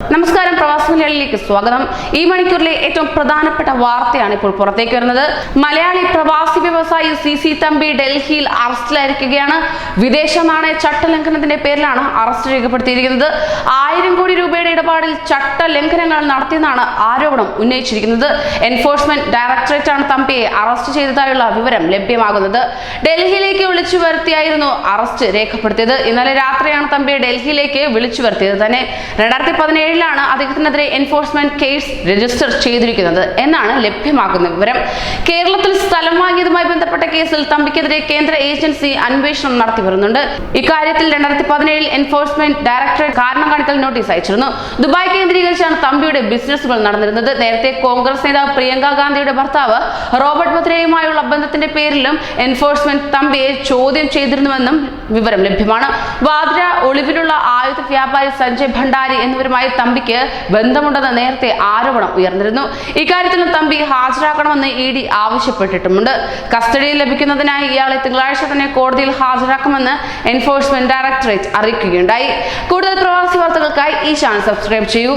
നമസ്കാരം പ്രവാസ മലയാളിയിലേക്ക് സ്വാഗതം. ഈ മണിക്കൂറിലെ ഏറ്റവും പ്രധാനപ്പെട്ട വാർത്തയാണ് ഇപ്പോൾ പുറത്തേക്ക് വരുന്നത്. മലയാളി പ്രവാസി വ്യവസായി സി സി തമ്പി ഡൽഹിയിൽ അറസ്റ്റിലായിരിക്കുകയാണ്. വിദേശ നാണയ ചട്ടലംഘനത്തിന്റെ പേരിലാണ് അറസ്റ്റ് രേഖപ്പെടുത്തിയിരിക്കുന്നത്. ആയിരം കോടി രൂപയുടെ ഇടപാടിൽ ചട്ടലംഘനങ്ങൾ നടത്തിയെന്നാണ് ആരോപണം ഉന്നയിച്ചിരിക്കുന്നത്. എൻഫോഴ്സ്മെന്റ് ഡയറക്ടറേറ്റ് ആണ് തമ്പിയെ അറസ്റ്റ് ചെയ്തതായുള്ള വിവരം ലഭ്യമാകുന്നത്. ഡൽഹിയിലേക്ക് വിളിച്ചു വരുത്തിയായിരുന്നു അറസ്റ്റ് രേഖപ്പെടുത്തിയത്. ഇന്നലെ രാത്രിയാണ് തമ്പിയെ ഡൽഹിയിലേക്ക് വിളിച്ചു വരുത്തിയത് തന്നെ. രണ്ടായിരത്തി പതിനേഴിലാണ് അദ്ദേഹത്തിനെതിരെ എൻഫോഴ്സ്മെന്റ് കേസ് രജിസ്റ്റർ ചെയ്തിരിക്കുന്നത് എന്നാണ് ലഭ്യമാകുന്ന വിവരം കേരളത്തിൽ സ്ഥലം വാങ്ങിയതുമായി ബന്ധപ്പെട്ട കേസിൽ തമ്പിക്കെതിരെ കേന്ദ്ര ഏജൻസി അന്വേഷണം നടത്തി വരുന്നുണ്ട്. ഇക്കാര്യത്തിൽ രണ്ടായിരത്തി പതിനേഴിൽ എൻഫോഴ്സ്മെന്റ് ഡയറക്ടറേറ്റ് കാരണം കാണിക്കൽ നോട്ടീസ് അയച്ചിരുന്നു. ദുബായ് കേന്ദ്രീകരിച്ചാണ് തമ്പിയുടെ ബിസിനസ്സുകൾ നടന്നിരുന്നത്. നേരത്തെ കോൺഗ്രസ് നേതാവ് പ്രിയങ്ക ഗാന്ധിയുടെ ഭർത്താവ് റോബർട്ട് വദ്രയുമായുള്ള ബന്ധത്തിന്റെ പേരിലും എൻഫോഴ്സ്മെന്റ് തമ്പിയെ ചോദ്യം ചെയ്തിരുന്നുവെന്നും വിവരം ലഭ്യമാണ്. വാദ്ര ഒളിവിലുള്ള ആയുധ വ്യാപാരി സഞ്ജയ് ഭണ്ഡാരി എന്നിവരുമായി തമ്പിക്ക് ബന്ധമുണ്ടെന്ന് നേരത്തെ ആരോപണം ഉയർന്നിരുന്നു. ഇക്കാര്യത്തിലും തമ്പി ഹാജരാക്കണമെന്ന് ഇ ഡി ആവശ്യപ്പെട്ടിട്ടുമുണ്ട്. കസ്റ്റഡിയിൽ ലഭിക്കുന്നതിനായി ഇയാളെ തിങ്കളാഴ്ച തന്നെ കോടതിയിൽ ഹാജരാക്കുമെന്ന് എൻഫോഴ്സ്മെന്റ് ഡയറക്ടറേറ്റ് അറിയിക്കുകയുണ്ടായി. കൂടുതൽ പ്രവാസി വാർത്തകൾക്കായി ഈ ചാനൽ സബ്സ്ക്രൈബ് ചെയ്യൂ.